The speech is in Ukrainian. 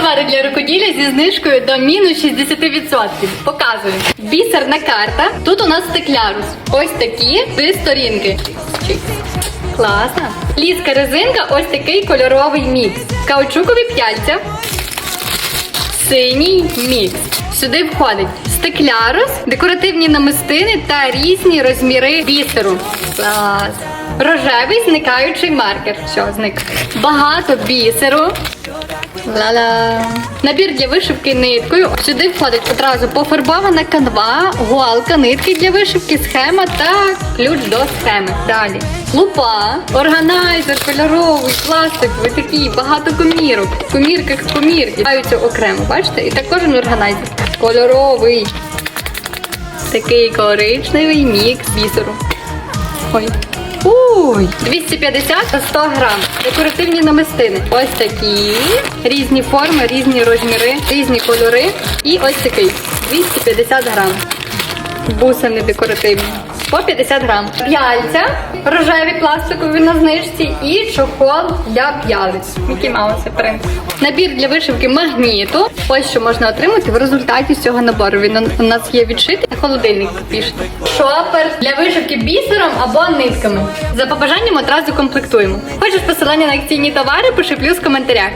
Товари для рукоділля зі знижкою до мінус 60%. Показую. Бісерна карта. Тут у нас стеклярус. Ось такі три сторінки. Класно. Ліска резинка, ось такий кольоровий мікс. Каучукові п'яльця. Синій мікс. Сюди входить стеклярус, декоративні намистини та різні розміри бісеру. Клас. Рожевий зникаючий маркер. Все, зник. Багато бісеру. Ла-ла. Набір для вишивки ниткою. Сюди входить одразу пофарбована канва, гуалка, нитки для вишивки, схема та ключ до схеми. Далі. Лупа, органайзер кольоровий, пластиковий, такий, багато комірок. В комірках комірки. Маються окремо, бачите? І так кожен органайзер. Кольоровий. Такий коричневий мікс бісеру. Ой. Ой, 250 та 100 грам. Декоративні намистини. Ось такі. Різні форми, різні розміри, різні кольори. І ось такий. 250 грам. Бусини декоративні. По 50 грам. П'яльця, рожеві пластикові на знижці і чохол для п'ялиць. Мікі Мауси принт. Набір для вишивки магніту. Ось що можна отримати в результаті цього набору. Він у нас є відшитий холодильник підпишете. Шопер для вишивки бісером або нитками. За побажанням одразу комплектуємо. Хочеш посилання на акційні товари? Пиши плюс в коментарях.